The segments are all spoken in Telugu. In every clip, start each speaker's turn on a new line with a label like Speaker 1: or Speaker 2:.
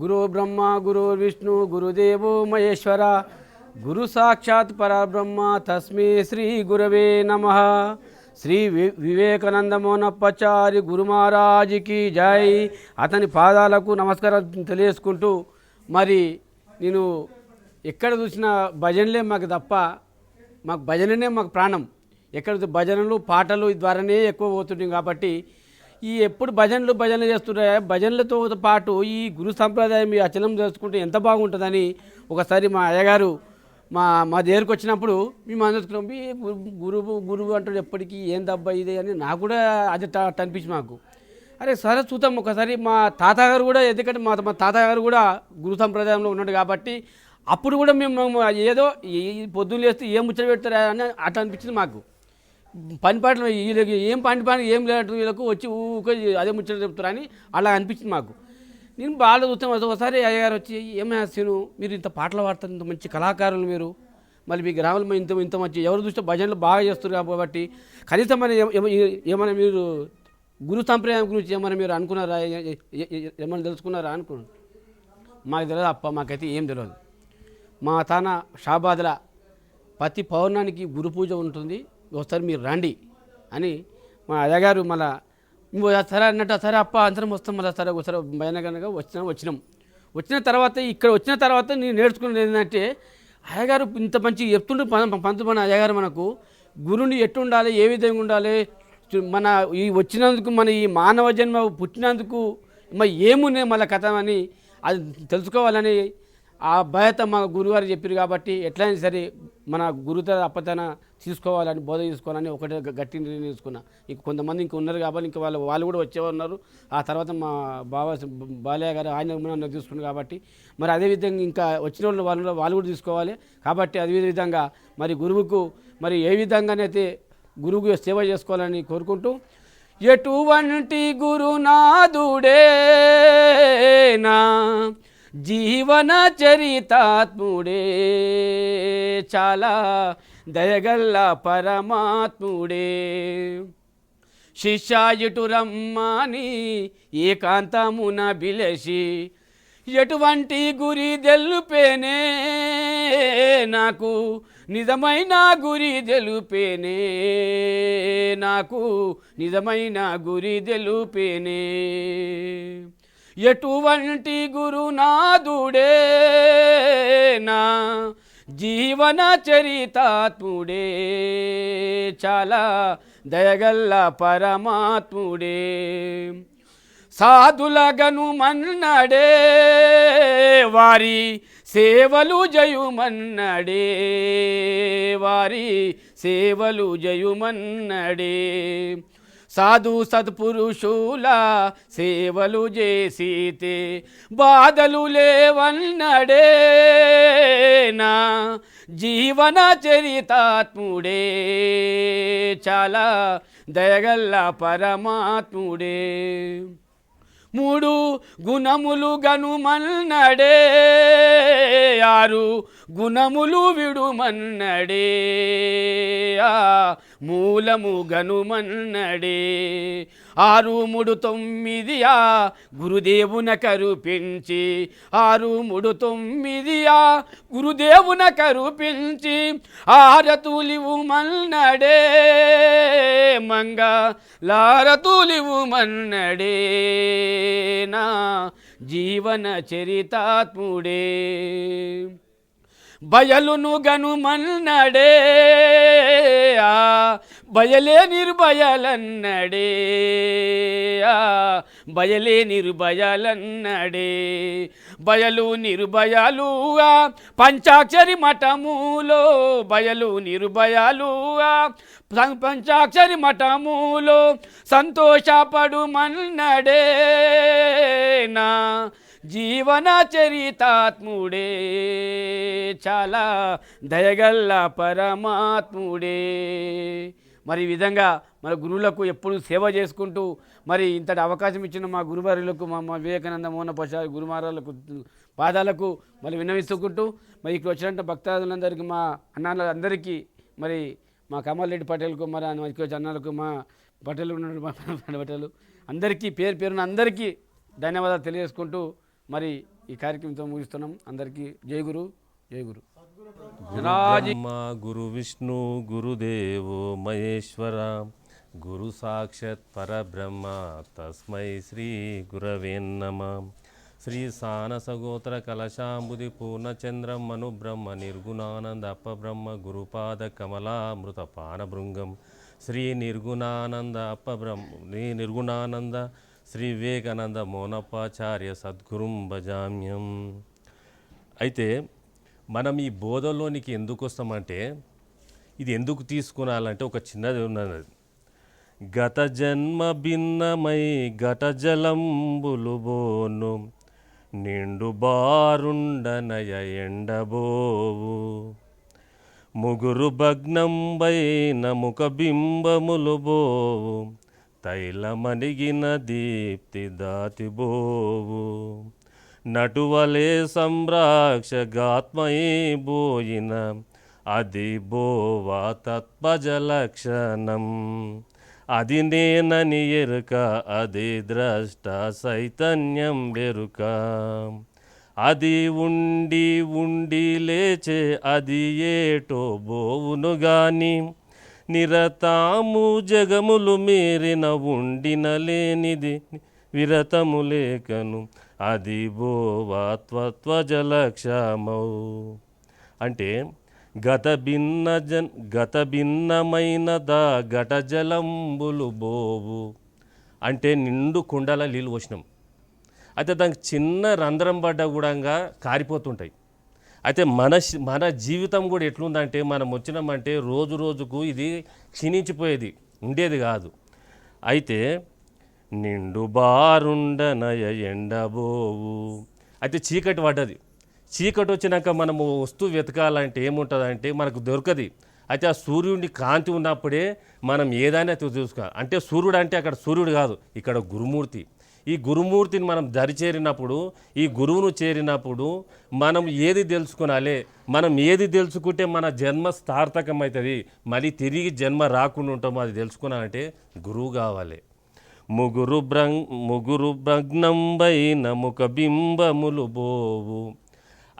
Speaker 1: గురు బ్రహ్మ గురు విష్ణు గురుదేవో మహేశ్వర గురు సాక్షాత్ పరబ్రహ్మ తస్మే శ్రీ గురవే నమ శ్రీ వివేకానంద మోనప్పచారి గురుమహారాజుకి జై అతని పాదాలకు నమస్కారం తెలియజేసుకుంటూ మరి నేను ఎక్కడ చూసిన భజనలే మాకు తప్ప మాకు భజననే మాకు ప్రాణం ఎక్కడ భజనలు పాటలు ద్వారానే ఎక్కువ పోతుంటాం కాబట్టి ఈ ఎప్పుడు భజనలు భజనలు చేస్తుంటే భజనలతో పాటు ఈ గురు సంప్రదాయం ఈ అచలం చేసుకుంటే ఎంత బాగుంటుందని ఒకసారి మా అయ్యగారు మా మా దగ్గరకు వచ్చినప్పుడు మేము అందరం మీ గురువు గురువు అంటాడు ఎప్పటికీ ఏం దెబ్బ ఇది అని నాకు కూడా అది అనిపించింది మాకు అరే సరే చూద్దాం ఒకసారి మా తాతగారు కూడా ఎందుకంటే మా మా తాతగారు కూడా గురు సంప్రదాయంలో ఉన్నాడు కాబట్టి అప్పుడు కూడా మేము ఏదో ఈ పొద్దున్న చేస్తే ఏం ముచ్చట పెడతారా అని అట్లా అనిపించింది మాకు పని పాటలు వీళ్ళకి ఏం పని పని ఏం లేదు వీళ్ళకు వచ్చి ఊక అదే ముచ్చట చెప్తారని అలా అనిపించింది మాకు నేను బాగా చూస్తాం ఒకసారి అయ్యగారు వచ్చి ఏమైనా సీను మీరు ఇంత పాటలు పాడతారు ఇంత మంచి కళాకారులు మీరు మళ్ళీ మీ గ్రామంలో ఇంత ఇంత మంచి ఎవరు చూస్తే భజనలు బాగా చేస్తారు కాబట్టి కనీసం మన ఏమైనా మీరు గురు సంప్రదాయం గురించి ఏమైనా మీరు అనుకున్నారా ఏమైనా తెలుసుకున్నారా అనుకున్నాను మాకు తెలియదు అప్ప మాకైతే ఏం తెలియదు మా తాన షాబాద్ల ప్రతి పౌర్ణానికి గురు పూజ ఉంటుంది ఒకసారి మీరు రండి అని మా అయ్యగారు మళ్ళా సరే అన్నట్టు సరే అప్ప అందరం వస్తాం మళ్ళీ సరే ఒకసారి కనుక వచ్చినా వచ్చినాం వచ్చిన తర్వాత ఇక్కడ వచ్చిన తర్వాత నేను నేర్చుకున్నది ఏంటంటే అయ్యగారు ఇంత మంచి చెప్తుండే పంతు అయ్యగారు మనకు గురుని ఎట్టుండాలి ఏ విధంగా ఉండాలి మన ఈ వచ్చినందుకు మన ఈ మానవ జన్మ పుట్టినందుకు మరి ఏమున్నాయి మళ్ళీ కథ అని అది తెలుసుకోవాలని ఆ బాధ్యత మా గురువారు చెప్పారు కాబట్టి ఎట్లయినా సరే మన గురుత అప్పతన తీసుకోవాలని బోధ తీసుకోవాలని ఒకటే గట్టి నిర్ణయం తీసుకున్నా ఇంక కొంతమంది ఇంక ఉన్నారు కాబట్టి ఇంక వాళ్ళు వాళ్ళు కూడా వచ్చేవారు ఆ తర్వాత మా బావ బాలయ్య గారు ఆయన తీసుకున్నారు కాబట్టి మరి అదేవిధంగా ఇంకా వచ్చిన వాళ్ళు వాళ్ళు వాళ్ళు కూడా తీసుకోవాలి కాబట్టి అదే విధంగా మరి గురువుకు మరి ఏ విధంగానైతే గురువుకు సేవ చేసుకోవాలని కోరుకుంటూ ఎటువంటి గురునాథుడే నా జీవన చరితాత్ముడే చాలా దయగల్ల పరమాత్ముడే శిష్యాయుటు రమ్మని ఏకాంతమున బిలసి ఎటువంటి గురి తెలుపేనే నాకు నిజమైన గురి తెలుపేనే నాకు నిజమైన గురి తెలుపేనే ఎటువంటి గురునాథుడే నా జీవన చరితాత్ముడే చాలా దయగల్ల పరమాత్ముడే సాధులగను మన్నడే వారి సేవలు జయుమన్నడే వారి సేవలు జయుమన్నడే సాధు సత్పురుషుల సేవలు చేసితే బాధలు లేవన్నడేనా జీవన చరితాత్ముడే చాలా దయగల్ల పరమాత్ముడే మూడు గుణములు గనుమన్నడే ఆరు గుణములు విడుమన్నడే మూలము గనుమన్నడే ఆరు మూడు తొమ్మిదియా గురుదేవున కరుపించి ఆరు మూడు తొమ్మిదియా గురుదేవున కరుపించి ఆరతులివు మన్నడే మంగ లారతులివు మన్నడే నా జీవన చరితాత్ముడే బయలును గనుమన్నడే బయలే నిర్భయలన్నడే బయలే నిర్భయలన్నడే బయలు నిర్భయాలు పంచాక్షరి మఠములో బయలు నిర్భయాలు పంచాక్షరి మఠములో సంతోషపడు మన్నడే నా జీవన చరితాత్ముడే చాలా దయగల్ల పరమాత్ముడే మరి ఈ విధంగా మన గురువులకు ఎప్పుడు సేవ చేసుకుంటూ మరి ఇంతటి అవకాశం ఇచ్చిన మా గురువారులకు మా మా వివేకానంద మోహన ప్రసాద్ గురుమారాలకు పాదాలకు మరి విన్నవిస్తుకుంటూ మరి ఇక్కడ వచ్చినట్టు భక్తాదులందరికీ మా అన్నాల అందరికీ మరి మా కమల్రెడ్డి పటేల్కు మరి ఇక్కడ అన్నాలకు మా పటేలు ఉన్న పటేలు అందరికీ పేరు పేరున అందరికీ ధన్యవాదాలు తెలియజేసుకుంటూ మరి ఈ కార్యక్రమంతో ముగిస్తున్నాం అందరికీ జయ గురు జయ గురు
Speaker 2: గురు విష్ణు గురుదేవో మహేశ్వర గురు సాక్షత్ పరబ్రహ్మ తస్మై శ్రీ గురవే నమ శ్రీ సానసగోత్ర కలశాంబుది పూర్ణచంద్రం మనుబ్రహ్మ నిర్గుణానంద అప్పబ్రహ్మ గురుపాద కమలామృత పానభృంగం శ్రీ నిర్గుణానంద అప్పబ్రహ్మ నిర్గుణానంద శ్రీ వివేకానంద మౌనపాచార్య సద్గురుం భజామ్యం అయితే మనం ఈ బోధలోనికి ఎందుకు వస్తామంటే ఇది ఎందుకు తీసుకునాలంటే ఒక చిన్నది ఉన్నది గత జన్మ భిన్నమై గత జలంబులు బోను నిండు బారుండనయ ఎండబోవు ముగురు భగ్నంబైన ముఖ బింబములు బోవు తైలమణిగిన దీప్తి దాతిబోవు నటువలే సంరాక్షగాత్మయీ బోయిన అది బోవా తత్పజలక్షణం అది నేనని ఎరుక అది ద్రష్ట చైతన్యం వెరుక అది ఉండి ఉండి లేచే అది ఏటో బోవును గాని నిరతాము జగములు మేరిన ఉండిన లేనిది విరతము లేకను అది జలక్షమౌ అంటే గత భిన్న జన్ గత భిన్నమైన దా ఘట జలంబులు బోవు అంటే నిండు కుండల నీళ్ళు పోసినాం అయితే దానికి చిన్న రంధ్రం పడ్డ కూడా కారిపోతుంటాయి అయితే మన మన జీవితం కూడా ఎట్లుందంటే మనం వచ్చినామంటే రోజు రోజుకు ఇది క్షీణించిపోయేది ఉండేది కాదు అయితే నిండు బారుండనయ ఎండబోవు అయితే చీకటి పడ్డది చీకటి వచ్చినాక మనము వస్తువు వెతకాలంటే ఏముంటుందంటే మనకు దొరకది అయితే ఆ సూర్యుడి కాంతి ఉన్నప్పుడే మనం ఏదైనా చూసుకోవాలి అంటే సూర్యుడు అంటే అక్కడ సూర్యుడు కాదు ఇక్కడ గురుమూర్తి ఈ గురుమూర్తిని మనం దరిచేరినప్పుడు ఈ గురువును చేరినప్పుడు మనం ఏది తెలుసుకునాలే మనం ఏది తెలుసుకుంటే మన జన్మ సార్థకం అవుతుంది మళ్ళీ తిరిగి జన్మ రాకుండా ఉంటాము అది తెలుసుకున్నానంటే గురువు కావాలి ముగురు భ్రం ముగురు భగ్నంబైన ముఖ బింబములు బోవు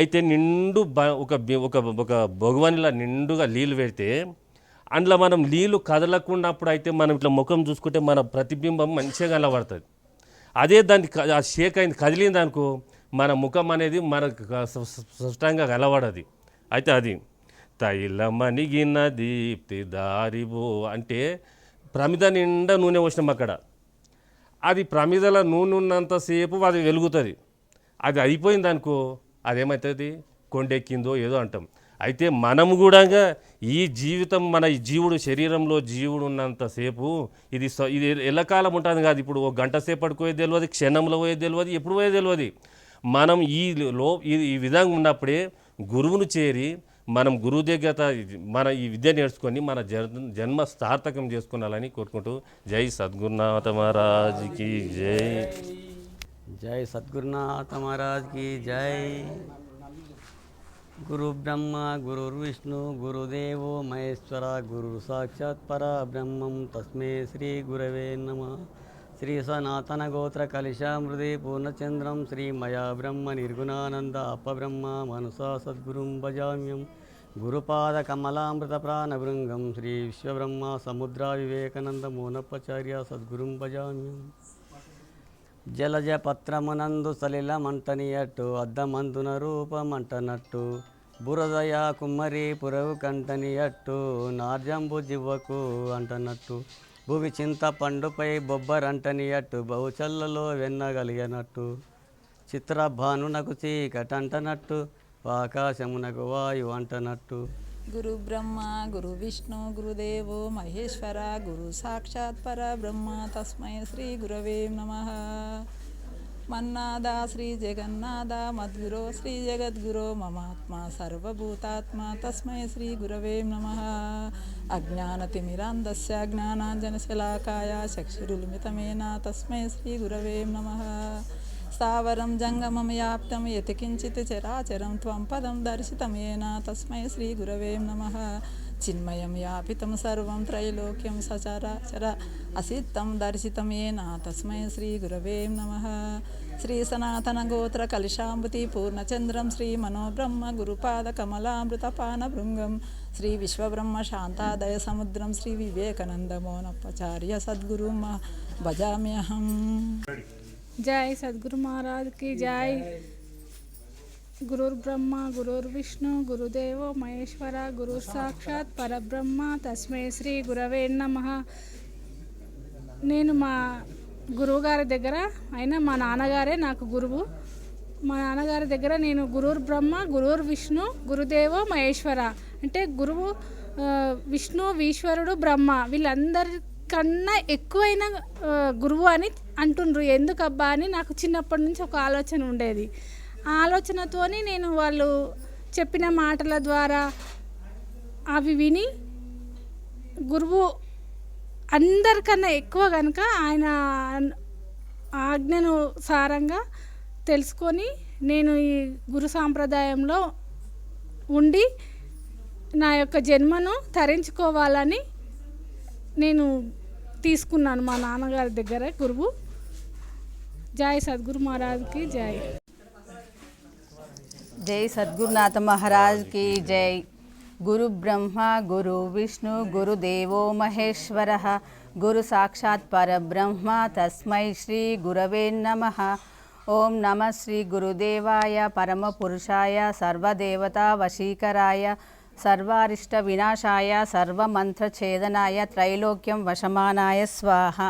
Speaker 2: అయితే నిండు ఒక ఒక ఒక భగవానిలా నిండుగా నీళ్ళు పెడితే అందులో మనం నీళ్ళు అప్పుడు అయితే మనం ఇట్లా ముఖం చూసుకుంటే మన ప్రతిబింబం మంచిగా కనబడుతుంది అదే దాన్ని ఆ షేక్ అయింది కదిలింది అనుకో మన ముఖం అనేది మనకు స్పష్టంగా కలవడది అయితే అది తైలమణిగిన దీప్తి దారిబో అంటే ప్రమిద నిండా నూనె పోసినాం అక్కడ అది ప్రమిదల నూనె ఉన్నంతసేపు అది వెలుగుతుంది అది అయిపోయింది అనుకో అదేమవుతుంది కొండెక్కిందో ఏదో అంటాం అయితే మనం కూడా ఈ జీవితం మన జీవుడు శరీరంలో జీవుడు ఉన్నంతసేపు ఇది ఇది ఎల్లకాలం ఉంటుంది కాదు ఇప్పుడు ఒక గంట సేపటికి పోయేది తెలియదు క్షణంలో పోయే తెలియదు ఎప్పుడు పోయే తెలియదు మనం ఈ లో ఈ విధంగా ఉన్నప్పుడే గురువును చేరి మనం గురువు దగ్గర మన ఈ విద్య నేర్చుకొని మన జన్ జన్మ సార్థకం చేసుకోవాలని కోరుకుంటూ జై సద్గురునాథ మహారాజ్కి జై
Speaker 3: జై సద్గురునాథ మహారాజ్కి జై గురు బ్రహ్మ గురుర్విష్ణు గురుదేవో మహేశ్వర గురు సాక్షాత్ పరబ్రహ్మం తస్మే శ్రీ గురవే నమ శ్రీ సనాతన గోత్ర కలిశామృదే పూర్ణచంద్రం శ్రీ మయా బ్రహ్మ నిర్గుణానంద అపబ్రహ్మ మనసా సద్గురుం భజామ్యం గురుపాద కమలామృత ప్రాణభృంగం శ్రీ విశ్వబ్రహ్మ సముద్ర వివేకానంద మౌనపచార్య సద్గురుం భజామ్యం జలజ పత్రమునందు సలిలమంటనియట్టు అద్దమందున రూపమంటనట్టు బురదయ కుమ్మరి పురవు కంటనియట్టు నార్జంబు జివ్వకు అంటనట్టు భూమి చింత పండుపై బొబ్బరంటనియట్టు బహుచల్లలో వెన్నగలిగినట్టు చిత్రభానునకు చీకటంటనట్టు ఆకాశమునకు వాయు అంటనట్టు
Speaker 4: గురు బ్రహ్మ గురు విష్ణు గురుదేవో మహేశ్వర గురు సాక్షాత్ పర బ్రహ్మ తస్మై శ్రీ గురవే నమ మన్నాద శ్రీ జగన్నాథ మద్గురో శ్రీ జగద్గురో మమాత్మా సర్వభూతాత్మా తస్మై శ్రీ గురవే నమ అజ్ఞానతిమిరాంధస్య జ్ఞానాంజనశలాకాయ చక్షురులిమితమేనా తస్మై శ్రీ గురవే నమ स्थावरं जङ्गममयाप्तं यत्किञ्चित् चराचरं त्वं पदं दर्शितमेन तस्मै श्रीगुरवे नमः चिन्मयं व्यापितं सर्वं त्रैलोक्यं सचराचर असित्तं दर्शितं येन तस्मै श्रीगुरवे नमः श्रीसनातनगोत्रकलिशाम्बुति पूर्णचन्द्रं श्रीमनोब्रह्मगुरुपादकमलामृतपानभृङ्गं श्रीविश्वब्रह्मशान्तादयसमुद्रं श्रीविवेकनन्दमोनपचार्य सद्गुरुं भजाम्यहम्
Speaker 5: జై సద్గురు మహారాజ్కి జై గురుర్ బ్రహ్మ గురుర్ విష్ణు గురుదేవో మహేశ్వర గురు సాక్షాత్ పరబ్రహ్మ తస్మే శ్రీ గురవే నమ నేను మా గురువుగారి దగ్గర అయినా మా నాన్నగారే నాకు గురువు మా నాన్నగారి దగ్గర నేను గురుర్ బ్రహ్మ గురుర్ విష్ణు గురుదేవో మహేశ్వర అంటే గురువు విష్ణు ఈశ్వరుడు బ్రహ్మ వీళ్ళందరికన్నా ఎక్కువైన గురువు అని అంటుండ్రు ఎందుకబ్బా అని నాకు చిన్నప్పటి నుంచి ఒక ఆలోచన ఉండేది ఆ ఆలోచనతోని నేను వాళ్ళు చెప్పిన మాటల ద్వారా అవి విని గురువు అందరికన్నా ఎక్కువ కనుక ఆయన ఆజ్ఞను సారంగా తెలుసుకొని నేను ఈ గురు సాంప్రదాయంలో ఉండి నా యొక్క జన్మను తరించుకోవాలని నేను తీసుకున్నాను మా నాన్నగారి దగ్గర గురువు జై సద్గురు మహారాజ్కి జై
Speaker 6: జై సద్గురునాథ మహారాజ్కి జై గురు బ్రహ్మ గురు విష్ణు గురుదేవో మహేశ్వర గురు సాక్షాత్ పరబ్రహ్మ తస్మై శ్రీ గురవే నమ ఓం నమ శ్రీ గురుదేవాయ పరమపురుషాయ సర్వదేవతా సర్వారిష్ట వినాశాయ సర్వమంత్రఛేదనాయ త్రైలోక్యం వశమానాయ స్వాహ